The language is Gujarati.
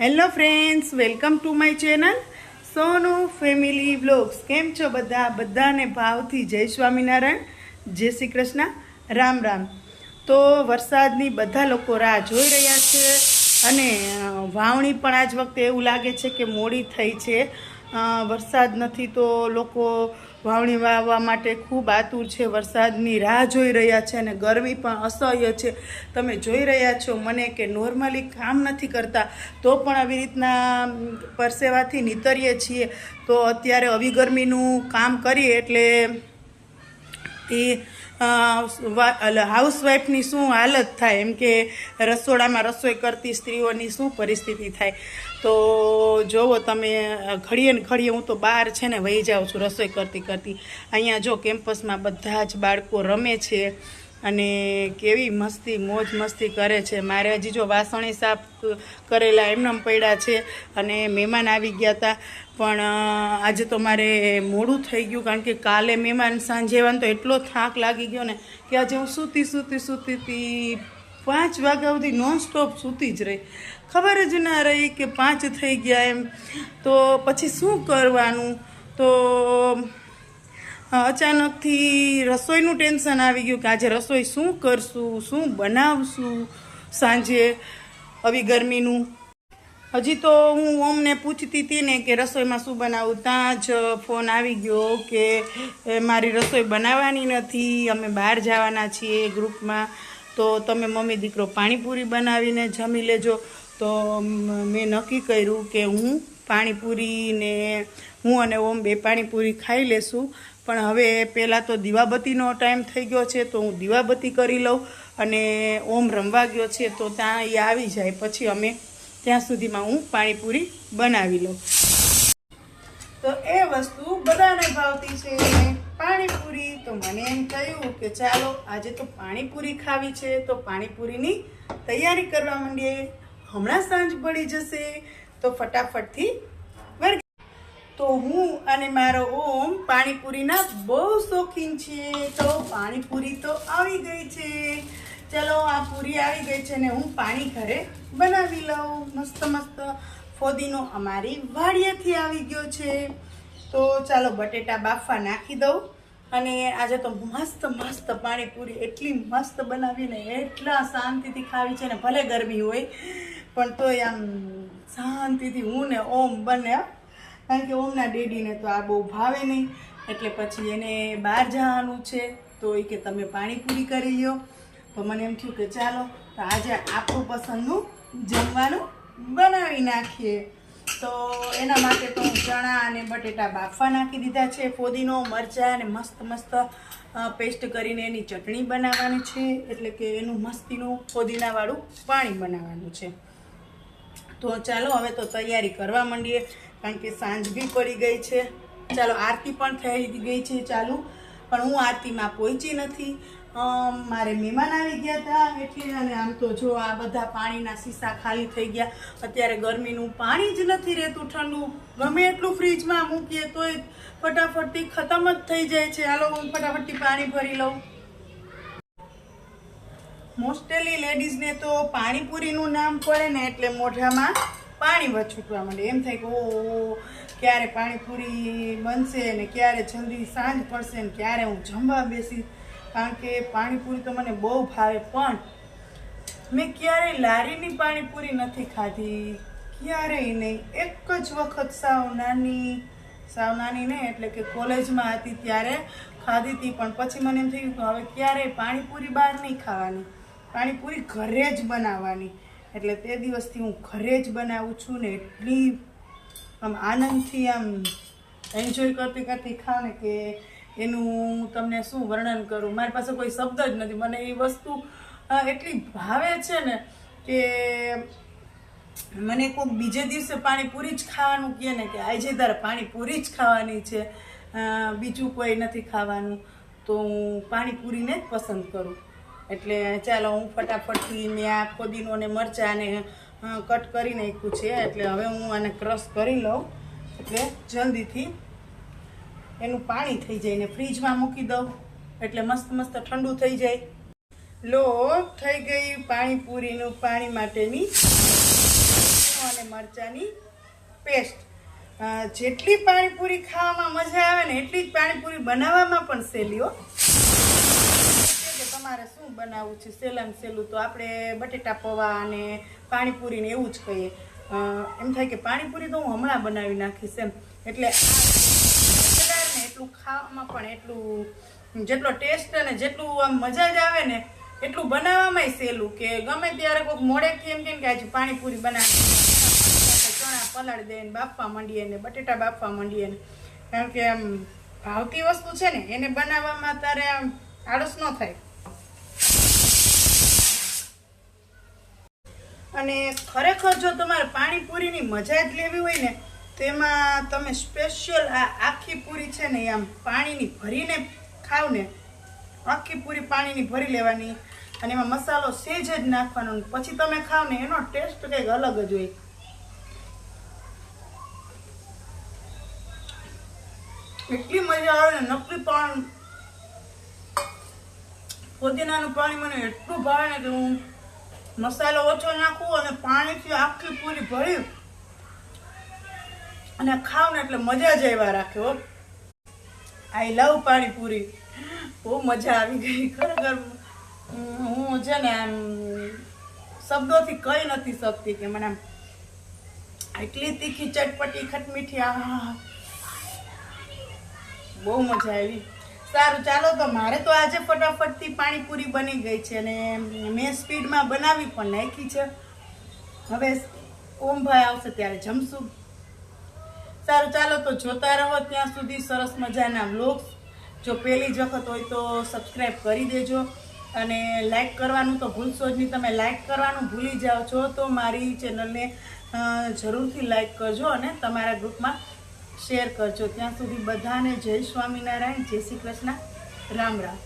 Hello friends welcome to my channel Sonu family vlogs કેમ છો બધા? બધાને ભાવથી જય સ્વામિનારાયણ. જય શ્રી કૃષ્ણ. રામ રામ. તો વરસાદની બધા લોકો રાહ જોઈ રહ્યા છે અને વાવણી પણ આજ વખતે એવું લાગે છે કે મોડી થઈ છે. વરસાદ નથી તો લોકો વાવણી વાવવા માટે ખૂબ આતુર છે, વરસાદની રાહ જોઈ રહ્યા છે અને ગરમી પણ અસહ્ય છે. તમે જોઈ રહ્યા છો મને કે નોર્મલી કામ નથી કરતા તો પણ આવી રીતના પરસેવાથી નીતરીએ છીએ. તો અત્યારે આવી ગરમીનું કામ કરીએ એટલે એ હાઉસવાઈફની શું હાલત થાય? એમ કે રસોડામાં રસોઈ કરતી સ્ત્રીઓની શું પરિસ્થિતિ થાય? તો જોવો તમે ઘડીએ ને ઘડીએ હું તો બહાર છે ને વહી જાઉં છું રસોઈ કરતી કરતી. અહીંયા જો કેમ્પસમાં બધા જ બાળકો રમે છે. અને કેવી મસ્તી, મોજ મસ્તી કરે છે. મારે હજી જો વાસણી સાફ કરેલા એમનેમ પડ્યા છે અને મહેમાન આવી ગયા હતા પણ આજે તો મારે મોડું થઈ ગયું કારણ કે કાલે મહેમાન સાંજે તો એટલો થાક લાગી ગયો ને કે આજે હું સૂતી સૂતી સૂતી હતી પાંચ વાગ્યા સુધી નોન સ્ટોપ સૂતી જ રહી. ખબર જ ના રહી કે પાંચ થઈ ગયા એમ. તો પછી શું કરવાનું? તો અચાનકથી રસોઈનું ટેન્શન આવી ગયું કે આજે રસોઈ શું કરશું, શું બનાવશું સાંજે આવી ગરમીનું. હજી તો હું ઓમને પૂછતી હતી ને કે રસોઈમાં શું બનાવું, ત્યાં જ ફોન આવી ગયો કે મારી રસોઈ બનાવવાની નથી, અમે બહાર જવાના છીએ ગ્રુપમાં. તો તમે મમ્મી દીકરો પાણીપુરી બનાવીને જમી લેજો. તો મેં નક્કી કર્યું કે હું પાણીપુરીને, હું અને ઓમ બે પાણીપુરી ખાઈ લેશું. પણ હવે પહેલાં તો દીવાબત્તીનો ટાઈમ થઈ ગયો છે, તો હું દીવાબત્તી કરી લઉં અને ઓમ રમવા ગયો છે, તો ત્યાં એ આવી જાય. પછી અમે ત્યાં સુધીમાં હું પાણીપુરી બનાવી લઉં. તો એ વસ્તુ બધાને ભાવતી છે પાણીપુરી. તો મને એમ કહ્યું કે ચાલો, આજે તો પાણીપુરી ખાવી છે, તો પાણીપુરીની તૈયારી કરવા માંડીએ. હમણાં સાંજ પડી જશે, તો ફટાફટથી તો હું અને મારો ઓમ પાણીપુરીના બહુ શોખીન છીએ. તો પાણીપુરી તો આવી ગઈ છે. ચલો, આ પૂરી આવી ગઈ છે ને હું પાણી ઘરે બનાવી લઉં. મસ્ત મસ્ત ફોદીનો અમારી વાડિયાથી આવી ગયો છે. તો ચાલો, બટેટા બાફવા નાખી દઉં અને આજે તો મસ્ત મસ્ત પાણીપુરી એટલી મસ્ત બનાવીને એટલા શાંતિથી ખાવી છે ને ભલે ગરમી હોય, પણ તોય આમ શાંતિથી હું ને ઓમ બંને. કારણ કે ઓમના ડેડીને તો આ બહુ ભાવે નહીં. એટલે પછી એને બહાર જવાનું છે. તો એ કે તમે પાણીપુરી કરી લ્યો. તો મને એમ થયું કે ચાલો, તો આજે આપણું પસંદનું જમવાનું બનાવી નાખીએ. તો એના માટે તો હું ચણા અને બટેટા બાફવા નાખી દીધા છે. ફોદીનો, મરચાં અને મસ્ત મસ્ત પેસ્ટ કરીને એની ચટણી બનાવવાની છે. એટલે કે એનું મસ્તીનું ફોદીનાવાળું પાણી બનાવવાનું છે. તો ચાલો હવે તો તૈયારી કરવા માંડીએ, કારણ કે સાંજ બી પડી ગઈ છે. ચાલો, આરતી પણ થઈ ગઈ છે ચાલુ, પણ હું આરતીમાં પહોંચી નથી. મારે મહેમાન આવી ગયા હતા એટલે અને આમ તો જો આ બધા પાણીના સીસા ખાલી થઈ ગયા. અત્યારે ગરમીનું પાણી જ નથી રહેતું ઠંડુ. ગમે એટલું ફ્રીજમાં મૂકીએ તોય ફટાફટથી ખતમ જ થઈ જાય છે. હાલો, હું ફટાફટથી પાણી ભરી લઉં. મોસ્ટલી લેડીઝને તો પાણીપુરીનું નામ પડે ને એટલે મોઢામાં પાણી વછૂટવા માંડે. એમ થાય કે ઓ ક્યારે પાણીપુરી બનશે ને ક્યારે જલ્દી સાંજ પડશે ને ક્યારે હું જમવા બેસી કારણ કે પાણીપુરી તો મને બહુ ભાવે. પણ મેં ક્યારેય લારીની પાણીપુરી નથી ખાધી. ક્યારેય નહીં. એક જ વખત સાવ નાની સાવ નાની નહીં, એટલે કે કોલેજમાં હતી ત્યારે ખાધી હતી. પણ પછી મને એમ થયું કે હવે ક્યારેય પાણીપુરી બહાર નહીં ખાવાની. પાણીપુરી ઘરે જ બનાવવાની. એટલે તે દિવસથી હું ઘરે જ બનાવું છું ને એટલી આમ આનંદથી આમ એન્જોય કરતી કરતી ખાઉં ને કે એનું તમને શું વર્ણન કરું? મારી પાસે કોઈ શબ્દ જ નથી. મને એ વસ્તુ એટલી ભાવે છે ને કે મને કોઈક બીજે દિવસે પાણીપુરી જ ખાવાનું કહે ને કે આજે તારે પાણીપુરી જ ખાવાની છે. બીજું કોઈ નથી ખાવાનું. તો હું પાણીપુરીને જ પસંદ કરું. એટલે ચાલો હું ફટાફટથી મેં આ ફોદીનો અને મરચાં ને કટ કરી નાખ્યું છે. એટલે હવે હું આને ક્રશ કરી લઉં. એટલે જલ્દીથી એનું પાણી થઈ જાય ને ફ્રીજમાં મૂકી દઉં. એટલે મસ્ત મસ્ત ઠંડુ થઈ જાય. લો, થઈ ગઈ પાણીપુરીનું પાણી માટેની અને મરચાંની પેસ્ટ. જેટલી પાણીપુરી ખાવામાં મજા આવે ને એટલી જ પાણીપુરી બનાવવામાં પણ સહેલી શું બનાવવું છે સેલમ સેલું તો આપણે બટેટા પૌવા અને પાણીપુરીને એવું જ કહીએ. એમ થાય કે પાણીપુરી તો હું હમણાં બનાવી નાખીશ એમ. એટલે ને એટલું ખાવામાં પણ એટલું, જેટલો ટેસ્ટ અને જેટલું આમ મજા જ આવે ને, એટલું બનાવવામાં સહેલું કે ગમે ત્યારે કોઈક મોડે એમ કેમ કે આજે પાણીપુરી બનાવી ચણા પલાળી દે ને બાફવા માંડીએ ને બટેટા બાફવા માંડીએ ને. કારણ કે આમ ભાવતી વસ્તુ છે ને, એને બનાવવામાં તારે આમ આળસ ન થાય. અને ખરેખર જો તમારે પાણીપુરીની મજા જ લેવી હોય ને, તો એમાં તમે સ્પેશિયલ આ આખી પૂરી છે ને, આમ પાણીની ભરીને ખાવ ને, આખી પૂરી પાણીની ભરી લેવાની અને એમાં મસાલો સેજ જ નાખવાનો પછી તમે ખાવ ને, એનો ટેસ્ટ કંઈક અલગ જ હોય. એટલી મજા આવે ને નકલી પાણી પોદીનાનું પાણી મને એટલું ભાવે ને કે હું મસાલો ઓછો નાખું અને પાણીથી આખી પૂરી ભરી અને ખાવ ને એટલે મજા જ આવ્યા રાખે, હો. આઈ લવ પાણીપુરી બહુ મજા આવી ગઈ. ખરેખર, હું છે ને આમ શબ્દોથી કહી નથી શકતી કે મને એટલી તીખી ચટપટી ખટમીઠી આ બહુ મજા આવી. સારું, ચાલો તો મારે તો આજે ફટાફટથી પાણીપુરી બની ગઈ છે અને મેં સ્પીડમાં બનાવી પણ નાખી છે. હવે ઓમભાઈ આવશે ત્યારે જમશું. સારું, ચાલો તો જોતા રહો ત્યાં સુધી સરસ મજાના વ્લોગ્સ. જો પહેલી જ વખત હોય તો સબસ્ક્રાઈબ કરી દેજો અને લાઈક કરવાનું તો ભૂલશો જ નહીં. તમે લાઈક કરવાનું ભૂલી જાઓ છો તો મારી ચેનલને જરૂરથી લાઈક કરજો અને તમારા ગ્રુપમાં શેર કરજો. ત્યાં સુધી બધાને જય સ્વામિનારાયણ જય શ્રી કૃષ્ણ. રામ રામ.